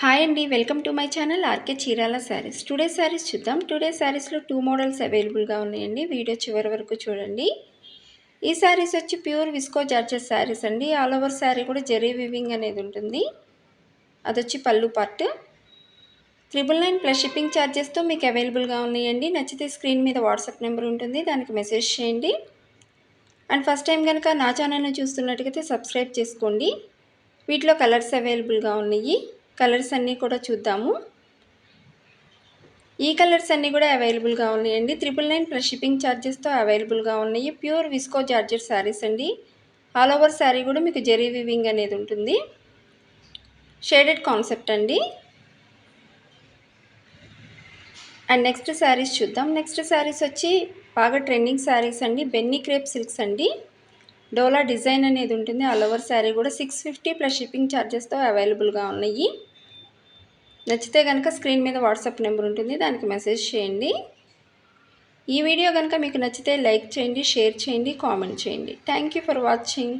Hi అండి welcome to my channel RK Chirala saris. Today saris చూద్దాం. Today శారీస్లో two models అవైలబుల్గా ఉన్నాయండి. వీడియో చివరి వరకు చూడండి. ఈ శారీస్ వచ్చి ప్యూర్ విస్కో జార్జెస్ శారీస్ అండి. ఆల్ ఓవర్ శారీ కూడా జెరీ వివింగ్ అనేది ఉంటుంది. అది వచ్చి పళ్ళు part. Triple nine plus shipping ఛార్జెస్తో మీకు అవైలబుల్గా ఉన్నాయండి. నచ్చితే స్క్రీన్ మీద వాట్సాప్ నెంబర్ ఉంటుంది. దానికి మెసేజ్ చేయండి. అండ్ ఫస్ట్ టైం కనుక నా ఛానల్ను చూస్తున్నట్టుగైతే సబ్స్క్రైబ్ చేసుకోండి. వీటిలో కలర్స్ అవైలబుల్గా ఉన్నాయి. కలర్స్ అన్నీ కూడా చూద్దాము. ఈ కలర్స్ అన్నీ కూడా అవైలబుల్గా ఉన్నాయండి. త్రిపుల్ నైన్ ప్లస్ షిప్పింగ్ ఛార్జెస్తో అవైలబుల్గా ఉన్నాయి. ప్యూర్ విస్కో జార్జెట్ శారీస్ అండి. ఆల్ ఓవర్ శారీ కూడా మీకు జెరీ వివింగ్ అనేది ఉంటుంది. షేడెడ్ కాన్సెప్ట్ అండి. అండ్ నెక్స్ట్ శారీస్ చూద్దాం. నెక్స్ట్ శారీస్ వచ్చి బాగా ట్రెండింగ్ శారీస్ అండి. బెన్నీ క్రేప్ సిల్క్స్ అండి. డోలా డిజైన్ అనేది ఉంటుంది. ఆల్ ఓవర్ శారీ కూడా సిక్స్ ఫిఫ్టీ ప్లస్ షిప్పింగ్ ఛార్జెస్తో అవైలబుల్గా ఉన్నాయి. నచ్చితే కనుక స్క్రీన్ మీద వాట్సాప్ నెంబర్ ఉంటుంది దానికి మెసేజ్ చేయండి. ఈ వీడియో కనుక మీకు నచ్చితే లైక్ చేయండి షేర్ చేయండి కామెంట్ చేయండి. Thank you for watching